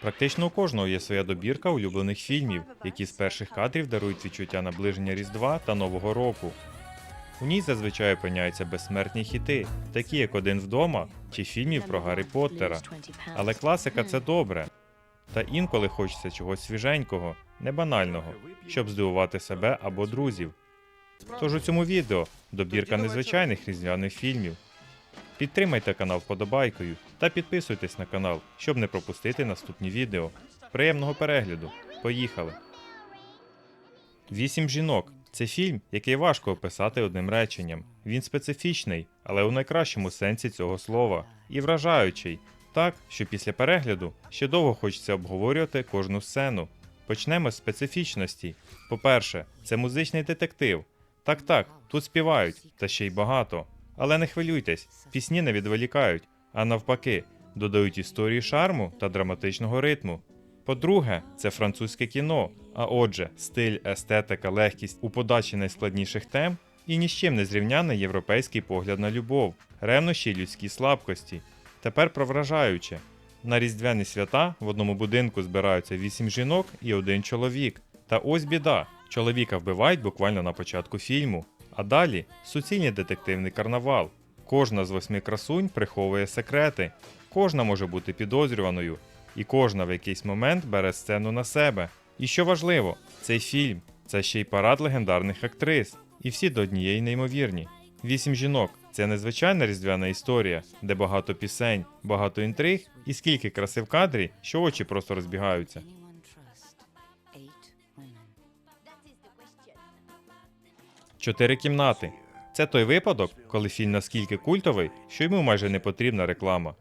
Практично у кожного є своя добірка улюблених фільмів, які з перших кадрів дарують відчуття наближення Різдва та Нового року. У ній зазвичай опиняються безсмертні хіти, такі як Один вдома чи фільмів про Гаррі Поттера. Але класика це добре. Та інколи хочеться чогось свіженького, не банального, щоб здивувати себе або друзів. Тож у цьому відео добірка незвичайних різдвяних фільмів. Підтримайте канал вподобайкою та підписуйтесь на канал, щоб не пропустити наступні відео. Приємного перегляду! Поїхали! Вісім жінок це фільм, який важко описати одним реченням. Він специфічний, але у найкращому сенсі цього слова, і вражаючий, так, що після перегляду ще довго хочеться обговорювати кожну сцену. Почнемо з специфічності. По-перше, це музичний детектив. Так, так, тут співають, та ще й багато. Але не хвилюйтесь, пісні не відволікають, а навпаки, додають історії шарму та драматичного ритму. По-друге, це французьке кіно, а отже, стиль, естетика, легкість у подачі найскладніших тем і ні з чим не зрівняний європейський погляд на любов, ревнощі й людські слабкості. Тепер про вражаюче. На різдвяні свята в одному будинку збираються вісім жінок і один чоловік. Та ось біда: чоловіка вбивають буквально на початку фільму. А далі суцільний детективний карнавал. Кожна з восьми красунь приховує секрети, кожна може бути підозрюваною, і кожна в якийсь момент бере сцену на себе. І що важливо, цей фільм це ще й парад легендарних актрис, і всі до однієї неймовірні. Вісім жінок це незвичайна різдвяна історія, де багато пісень, багато інтриг і скільки краси в кадрі, що очі просто розбігаються. Чотири кімнати. Це той випадок, коли фільм наскільки культовий, що йому майже не потрібна реклама.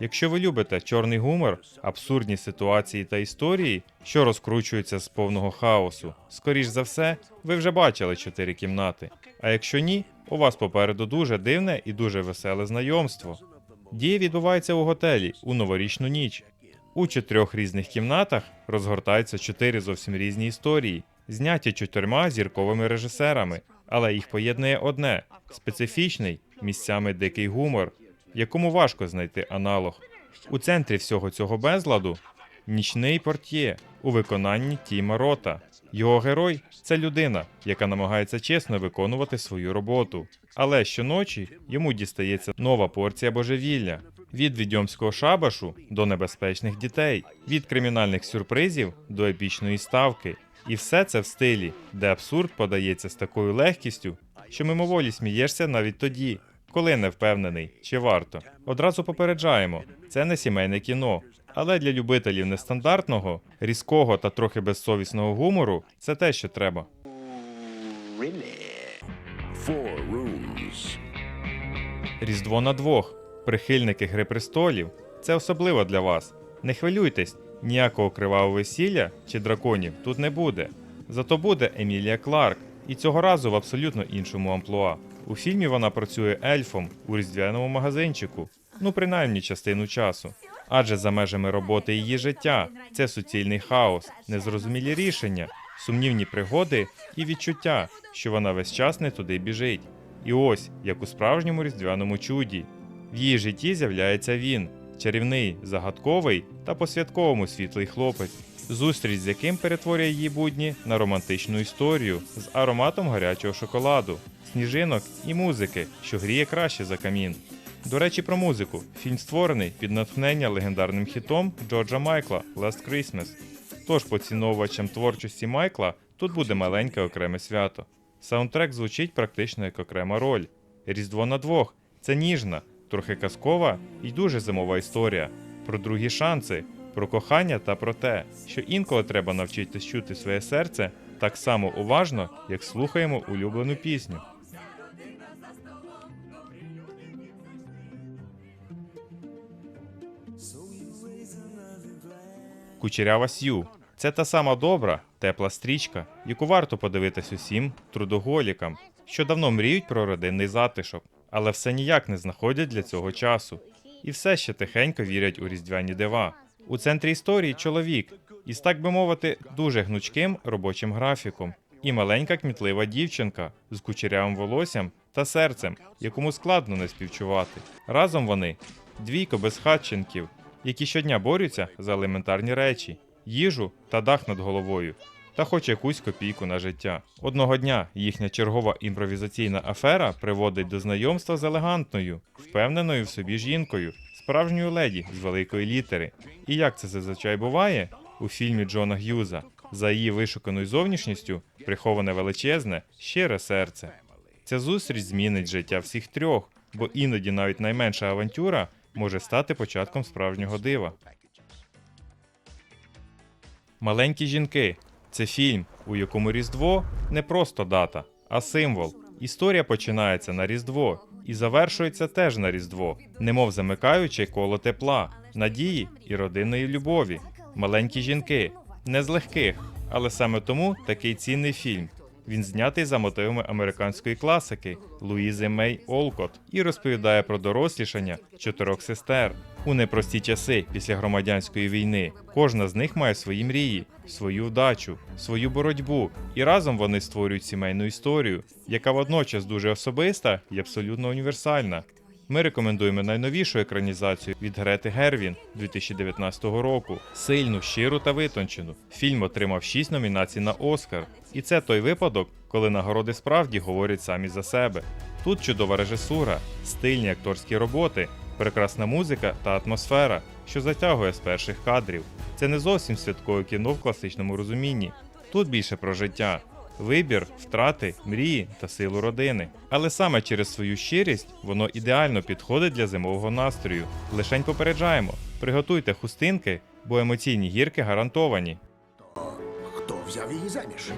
Якщо ви любите чорний гумор, абсурдні ситуації та історії, що розкручуються з повного хаосу, скоріш за все, ви вже бачили чотири кімнати. А якщо ні, у вас попереду дуже дивне і дуже веселе знайомство. Дія відбувається у готелі у новорічну ніч. У чотирьох різних кімнатах розгортаються чотири зовсім різні історії, зняті чотирма зірковими режисерами, але їх поєднує одне специфічний, місцями дикий гумор, якому важко знайти аналог. У центрі всього цього безладу нічний портьє у виконанні Тіма Рота. Його герой це людина, яка намагається чесно виконувати свою роботу. Але щоночі йому дістається нова порція божевілля від відьомського шабашу до небезпечних дітей, від кримінальних сюрпризів до епічної ставки. І все це в стилі, де абсурд подається з такою легкістю, що мимоволі смієшся навіть тоді, коли не впевнений, чи варто. Одразу попереджаємо, це не сімейне кіно. Але для любителів нестандартного, різкого та трохи безсовісного гумору це те, що треба. Різдво на двох. Прихильники Гри престолів. Це особливо для вас. Не хвилюйтесь, ніякого кривавого весілля чи драконів тут не буде. Зато буде Емілія Кларк, і цього разу в абсолютно іншому амплуа. У фільмі вона працює ельфом у різдвяному магазинчику, ну принаймні частину часу. Адже за межами роботи її життя це суцільний хаос, незрозумілі рішення, сумнівні пригоди і відчуття, що вона весь час не туди біжить. І ось, як у справжньому різдвяному чуді, в її житті з'являється він, чарівний, загадковий та по-святковому світлий хлопець, зустріч з яким перетворює її будні на романтичну історію з ароматом гарячого шоколаду, сніжинок і музики, що гріє краще за камін. До речі, про музику. Фільм створений під натхнення легендарним хітом Джорджа Майкла Last Christmas. Тож поціновувачам творчості Майкла тут буде маленьке окреме свято. Саундтрек звучить практично як окрема роль. Різдво на двох це ніжна, трохи казкова і дуже зимова історія про другі шанси, про кохання та про те, що інколи треба навчитись чути своє серце так само уважно, як слухаємо улюблену пісню. Кучерява Сью. Це та сама добра, тепла стрічка, яку варто подивитись усім трудоголікам, що давно мріють про родинний затишок, але все ніяк не знаходять для цього часу. І все ще тихенько вірять у різдвяні дива. У центрі історії чоловік із, так би мовити, дуже гнучким робочим графіком, і маленька кмітлива дівчинка з кучерявим волоссям та серцем, якому складно не співчувати. Разом вони двійко безхатченків, які щодня борються за елементарні речі, їжу та дах над головою, та хоч якусь копійку на життя. Одного дня їхня чергова імпровізаційна афера приводить до знайомства з елегантною, впевненою в собі жінкою, справжньою леді з великої літери. І як це зазвичай буває у фільмі Джона Г'юза, за її вишуканою зовнішністю приховане величезне, щире серце. Ця зустріч змінить життя всіх трьох, бо іноді навіть найменша авантюра може стати початком справжнього дива. Маленькі жінки це фільм, у якому Різдво не просто дата, а символ. Історія починається на Різдво і завершується теж на Різдво, немов замикаючи коло тепла, надії і родинної любові. Маленькі жінки не з легких, але саме тому такий цінний фільм. Він знятий за мотивами американської класики Луїзи Мей Олкот і розповідає про дорослішання чотирьох сестер. У непрості часи після громадянської війни кожна з них має свої мрії, свою вдачу, свою боротьбу, і разом вони створюють сімейну історію, яка водночас дуже особиста і абсолютно універсальна. Ми рекомендуємо найновішу екранізацію від Грети Гервін 2019 року. Сильну, щиру та витончену. Фільм отримав 6 номінацій на Оскар. І це той випадок, коли нагороди справді говорять самі за себе. Тут чудова режисура, стильні акторські роботи, прекрасна музика та атмосфера, що затягує з перших кадрів. Це не зовсім святкове кіно в класичному розумінні. Тут більше про життя, вибір, втрати, мрії та силу родини. Але саме через свою щирість воно ідеально підходить для зимового настрою. Лишень попереджаємо: приготуйте хустинки, бо емоційні гірки гарантовані. Хто взяв її заміж?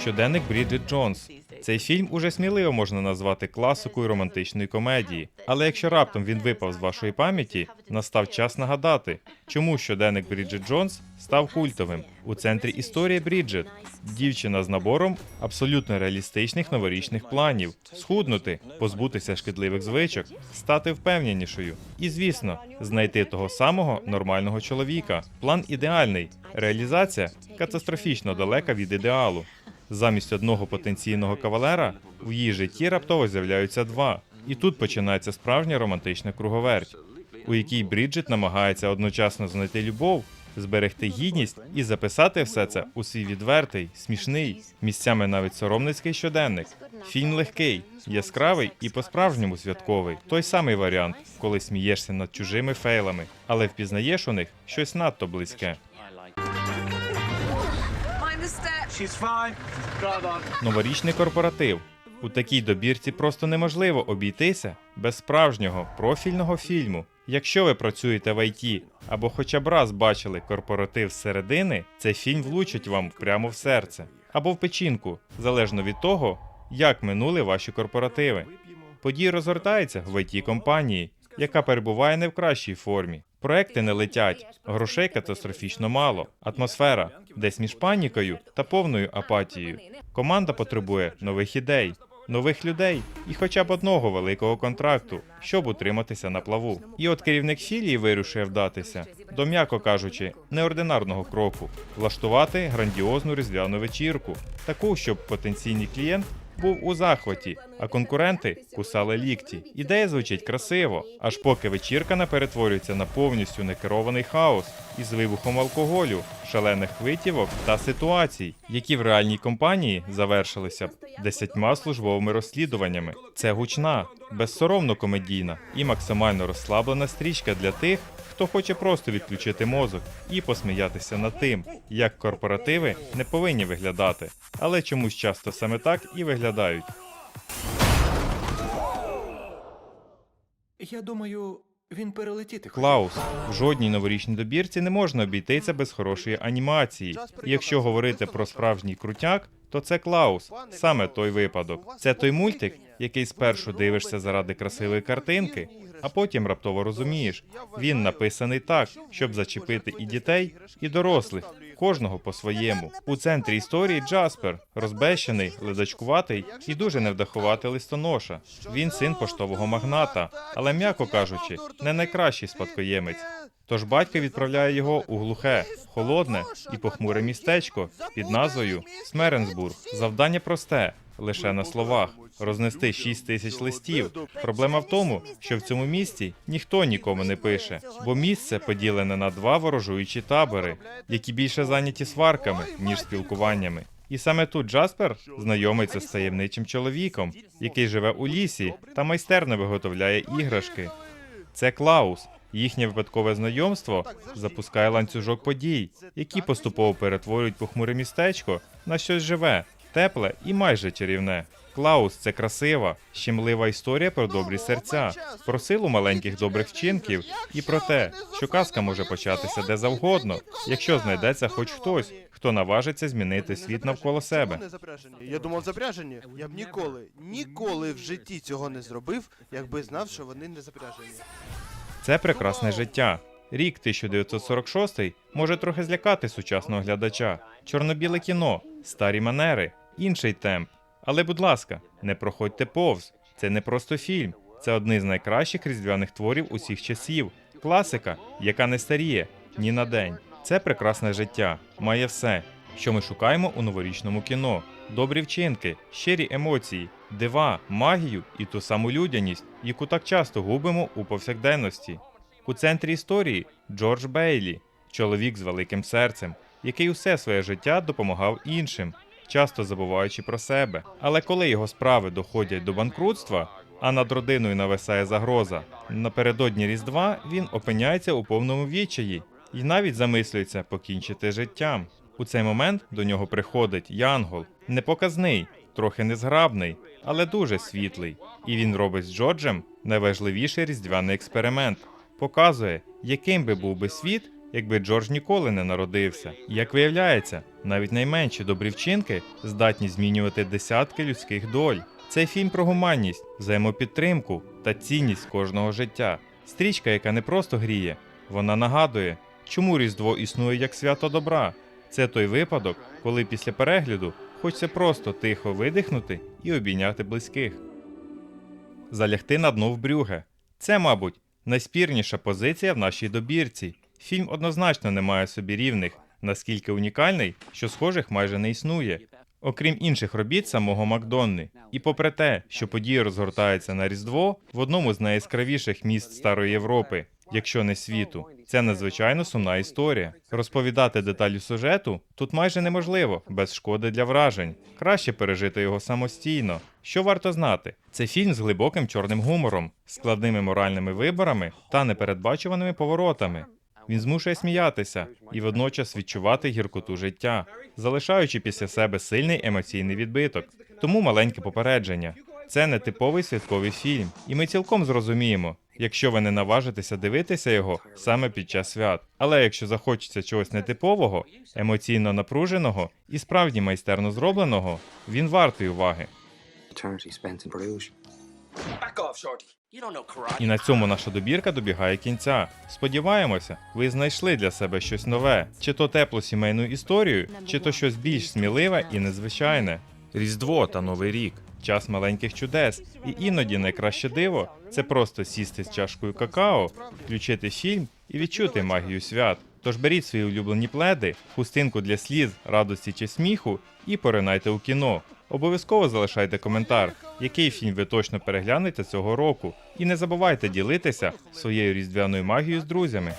Щоденник Бріджит Джонс. Цей фільм уже сміливо можна назвати класикою романтичної комедії. Але якщо раптом він випав з вашої пам'яті, настав час нагадати, чому щоденник Бріджит Джонс став культовим. У центрі історії Бріджит дівчина з набором абсолютно реалістичних новорічних планів: схуднути, позбутися шкідливих звичок, стати впевненішою. І, звісно, знайти того самого нормального чоловіка. План ідеальний, реалізація катастрофічно далека від ідеалу. Замість одного потенційного кавалера в її житті раптово з'являються два. І тут починається справжня романтична круговерть, у якій Бріджит намагається одночасно знайти любов, зберегти гідність і записати все це у свій відвертий, смішний, місцями навіть соромницький щоденник. Фільм легкий, яскравий і по-справжньому святковий. Той самий варіант, коли смієшся над чужими фейлами, але впізнаєш у них щось надто близьке. Новорічний корпоратив. У такій добірці просто неможливо обійтися без справжнього профільного фільму. Якщо ви працюєте в ІТ або хоча б раз бачили корпоратив зсередини, цей фільм влучить вам прямо в серце або в печінку, залежно від того, як минули ваші корпоративи. Події розгортаються в it компанії, яка перебуває не в кращій формі. Проекти не летять, грошей катастрофічно мало. Атмосфера десь між панікою та повною апатією. Команда потребує нових ідей, нових людей і хоча б одного великого контракту, щоб утриматися на плаву. І от керівник філії вирішує вдатися до, м'яко кажучи, неординарного кроку влаштувати грандіозну різдвяну вечірку, таку, щоб потенційний клієнт був у захваті, а конкуренти кусали лікті. Ідея звучить красиво, аж поки вечірка не перетворюється на повністю некерований хаос із вибухом алкоголю, шалених витівок та ситуацій, які в реальній компанії завершилися б десятьма службовими розслідуваннями. Це гучна, безсоромно комедійна і максимально розслаблена стрічка для тих, хто хоче просто відключити мозок і посміятися над тим, як корпоративи не повинні виглядати, але чомусь часто саме так і виглядають. Я думаю, він перелетіти. Клаус в жодній новорічній добірці не можна обійтися без хорошої анімації. Якщо говорити про справжній крутяк, то це Клаус, саме той випадок. Це той мультик, який спершу дивишся заради красивої картинки, а потім раптово розумієш, він написаний так, щоб зачепити і дітей, і дорослих. Кожного по-своєму. У центрі історії Джаспер, розбещений, ледачкуватий і дуже невдахувати листоноша. Він син поштового магната, але, м'яко кажучи, не найкращий спадкоємець. Тож батько відправляє його у глухе, холодне і похмуре містечко під назвою Смеренсбург. Завдання просте, лише на словах. Рознести 6 тисяч листів. Проблема в тому, що в цьому місті ніхто нікому не пише, бо місце поділене на два ворожуючі табори, які більше зайняті сварками, ніж спілкуваннями. І саме тут Джаспер знайомиться з таємничим чоловіком, який живе у лісі та майстерно виготовляє іграшки. Це Клаус. Їхнє випадкове знайомство запускає ланцюжок подій, які поступово перетворюють похмуре містечко на щось живе, тепле і майже чарівне. Клаус це красива, щемлива історія про добрі серця, про силу маленьких добрих вчинків і про те, що казка може початися де завгодно, якщо знайдеться хоч хтось, хто наважиться змінити світ навколо себе. Я думав запряжені. Я б ніколи, ніколи в житті цього не зробив, якби знав, що вони не запряжені. Це прекрасне життя. Рік 1946 може трохи злякати сучасного глядача. Чорно-біле кіно, старі манери, інший темп. Але, будь ласка, не проходьте повз. Це не просто фільм, це одний з найкращих різдвяних творів усіх часів. Класика, яка не старіє ні на день. Це прекрасне життя, має все, що ми шукаємо у новорічному кіно: добрі вчинки, щирі емоції, дива, магію і ту саму людяність, яку так часто губимо у повсякденності. У центрі історії Джордж Бейлі, чоловік з великим серцем, який усе своє життя допомагав іншим, часто забуваючи про себе. Але коли його справи доходять до банкрутства, а над родиною нависає загроза, напередодні Різдва він опиняється у повному відчаї і навіть замислюється покінчити життям. У цей момент до нього приходить Янгол, непоказний, трохи незграбний, але дуже світлий. І він робить з Джорджем найважливіший різдвяний експеримент. Показує, яким би був би світ, якби Джордж ніколи не народився. Як виявляється, навіть найменші добрі вчинки здатні змінювати десятки людських доль. Цей фільм про гуманність, взаємопідтримку та цінність кожного життя. Стрічка, яка не просто гріє, вона нагадує, чому Різдво існує як свято добра. Це той випадок, коли після перегляду хочеться просто тихо видихнути і обійняти близьких. Залягти на дно в брюге. Це, мабуть, найспірніша позиція в нашій добірці. Фільм однозначно не має собі рівних, наскільки унікальний, що схожих майже не існує. Окрім інших робіт самого Макдонни. І попри те, що події розгортаються на Різдво в одному з найяскравіших міст Старої Європи, якщо не світу, це надзвичайно сумна історія. Розповідати деталі сюжету тут майже неможливо, без шкоди для вражень. Краще пережити його самостійно. Що варто знати? Це фільм з глибоким чорним гумором, складними моральними виборами та непередбачуваними поворотами. Він змушує сміятися і водночас відчувати гіркоту життя, залишаючи після себе сильний емоційний відбиток. Тому маленьке попередження. Це не типовий святковий фільм, і ми цілком зрозуміємо, якщо ви не наважитеся дивитися його саме під час свят. Але якщо захочеться чогось нетипового, емоційно напруженого і справді майстерно зробленого, він вартий уваги. І на цьому наша добірка добігає кінця. Сподіваємося, ви знайшли для себе щось нове, чи то теплу сімейну історію, чи то щось більш сміливе і незвичайне. Різдво та Новий рік, час маленьких чудес, і іноді найкраще диво це просто сісти з чашкою какао, включити фільм і відчути магію свят. Тож беріть свої улюблені пледи, хустинку для сліз, радості чи сміху і поринайте у кіно. Обов'язково залишайте коментар, який фільм ви точно переглянете цього року. І не забувайте ділитися своєю різдвяною магією з друзями.